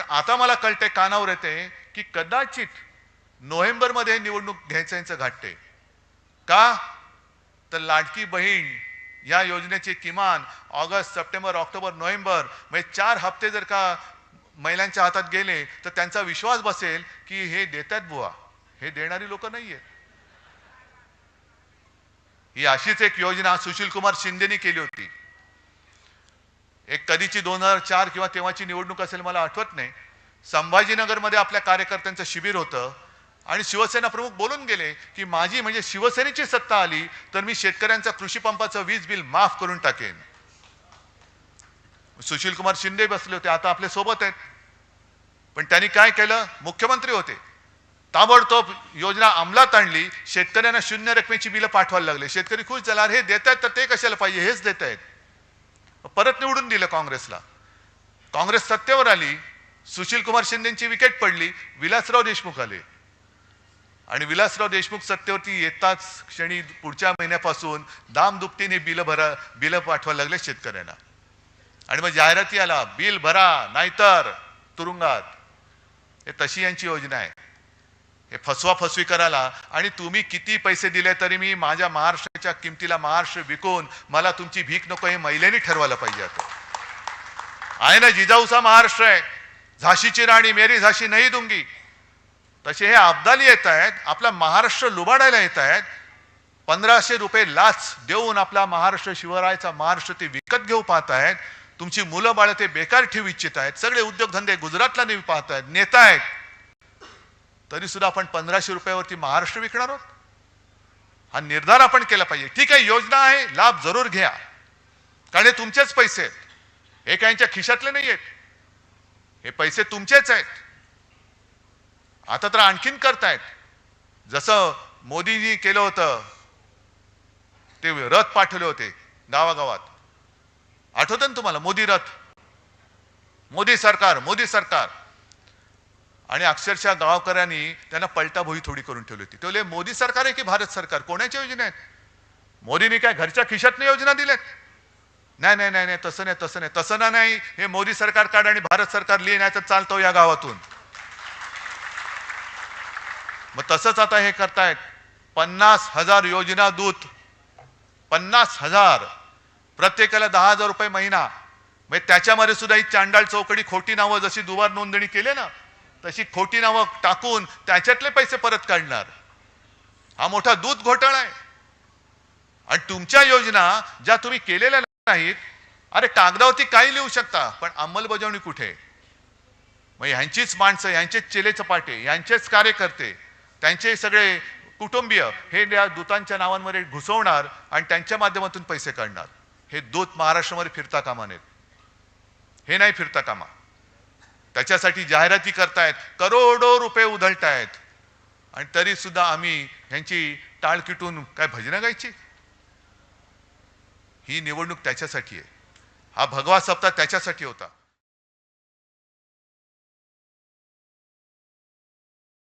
पण आता मला कळते कानावर येते की कदाचित नोव्हेंबरमध्ये निवडणूक घ्यायचं यांचं घाटते का? तर लाडकी बहीण या योजनेचे किमान ऑगस्ट सप्टेंबर ऑक्टोबर नोव्हेंबर म्हणजे चार हप्ते जर का महिलांच्या हातात गेले तर त्यांचा विश्वास बसेल की हे देतात बुवा. हे देणारी लोक नाही आहेत ही अशीच एक योजना सुशील कुमार शिंदेनी केली होती. एक कधीची दोन हजार चार किंवा तेव्हाची निवडणूक असेल मला आठवत नाही. संभाजीनगरमध्ये आपल्या कार्यकर्त्यांचं शिबिर होतं. आणि शिवसेना प्रमुख बोलून गेले की माझी म्हणजे शिवसेनेची सत्ता आली तर मी शेतकऱ्यांचा कृषी पंपाचं वीज बिल माफ करून टाकेन. सुशील कुमार शिंदे बसले होते आता आपल्यासोबत आहेत. पण त्यांनी काय केलं? मुख्यमंत्री होते. ताबडतोब योजना अंमलात आणली. शेतकऱ्यांना शून्य रकमेची बिलं पाठवायला लागले. शेतकरी खुश झाला अरे हे देत आहेत तर ते कशाला पाहिजे? हेच देत आहेत परत निवडून दिलं काँग्रेसला. काँग्रेस सत्तेवर आली सुशील कुमार शिंदेची विकेट पडली विलासराव देशमुख आले. आणि विलासराव देशमुख सत्तेवरती येताच क्षणी पुढच्या महिन्यापासून दामदुपटीने बिलं भरा बिलं पाठवायला लागले शेतकऱ्यांना. आणि मग जाहिराती आला बिल भरा नाहीतर तुरुंगात. हे तशी यांची योजना आहे. हे फसवा फसवी करायला आणि तुम्ही किती पैसे दिले तरी मी माझ्या महाराष्ट्राच्या किमतीला महाराष्ट्र विकून मला तुमची भीक नको हे महिलेनी ठरवायला पाहिजे आता. आहे ना जिजाऊचा महाराष्ट्र आहे. झाशीची राणी मेरी झाशी नाही दुंगी. तसे हे अब्दाली येत आहेत आपला महाराष्ट्र लुबाडायला येत आहेत. पंधराशे रुपये लाच देऊन आपला महाराष्ट्र शिवरायचा महाराष्ट्र ते विकत घेऊ पाहत आहेत. तुमची मुलं बाळ ते बेकार ठेवू इच्छित आहेत. सगळे उद्योगधंदे गुजरातला नेऊ पाहत आहेत. नेता आहेत. तरी सुद्धा आपण पंधराशे रुपयावरती महाराष्ट्र विकणार आहोत. हा निर्धार आपण केला पाहिजे. ठीक आहे योजना आहे लाभ जरूर घ्या. कारण हे तुमचेच पैसे आहेत. हे काहींच्या खिशातले नाही आहेत. हे पैसे तुमचेच आहेत. आता तर आणखीन करतायत. जसं मोदीजी केलं होतं ते रथ पाठवले होते गावागावात. आठवतं ना तुम्हाला मोदी रथ? मोदी सरकार मोदी सरकार. आणि अक्षरशः गावकऱ्यांनी त्यांना पलटाभोई थोडी करून ठेवली होती. तेवले मोदी सरकार आहे की भारत सरकार? कोणाच्या योजना आहेत? मोदींनी काय घरच्या खिशातनं योजना दिल्यात? नाही नाही नाही नाही तसं नाही तसं नाही तसं ना नाही. हे मोदी सरकार काढ आणि भारत सरकार लिहि नाही तर चालतो या गावातून. मग तसंच आता हे करतायत. पन्नास हजार योजना दूत. पन्नास हजार. प्रत्येकाला दहा हजार रुपये महिना. म्हणजे त्याच्यामध्ये सुद्धा ही चांडाळ चौकडी खोटी नावं जशी दुवार नोंदणी केली ना तशी खोटी नावं टाकून त्याच्यातले पैसे परत काढणार. हा मोठा दूध घोटाळा आहे. आणि तुमच्या योजना ज्या तुम्ही केलेल्या नाहीत अरे कागदावरती काही लिहू शकता पण अंमलबजावणी कुठे? मग ह्यांचीच माणसं ह्यांचेच चेले चपाटे यांचेच कार्यकर्ते त्यांचे सगळे कुटुंबीय हे या दूतांच्या नावांमध्ये घुसवणार आणि त्यांच्या माध्यमातून पैसे काढणार. हे दूत महाराष्ट्रामध्ये फिरता कामा नयेत. हे नाही फिरता कामा. त्याच्यासाठी जाहिराती करतायत करोडो रुपये उधळतायत. आणि तरी सुद्धा आम्ही ह्यांची टाळ किटून काय भजनं गायची? ही निवडणूक त्याच्यासाठी आहे. हा भगवा सप्ताह त्याच्यासाठी होता.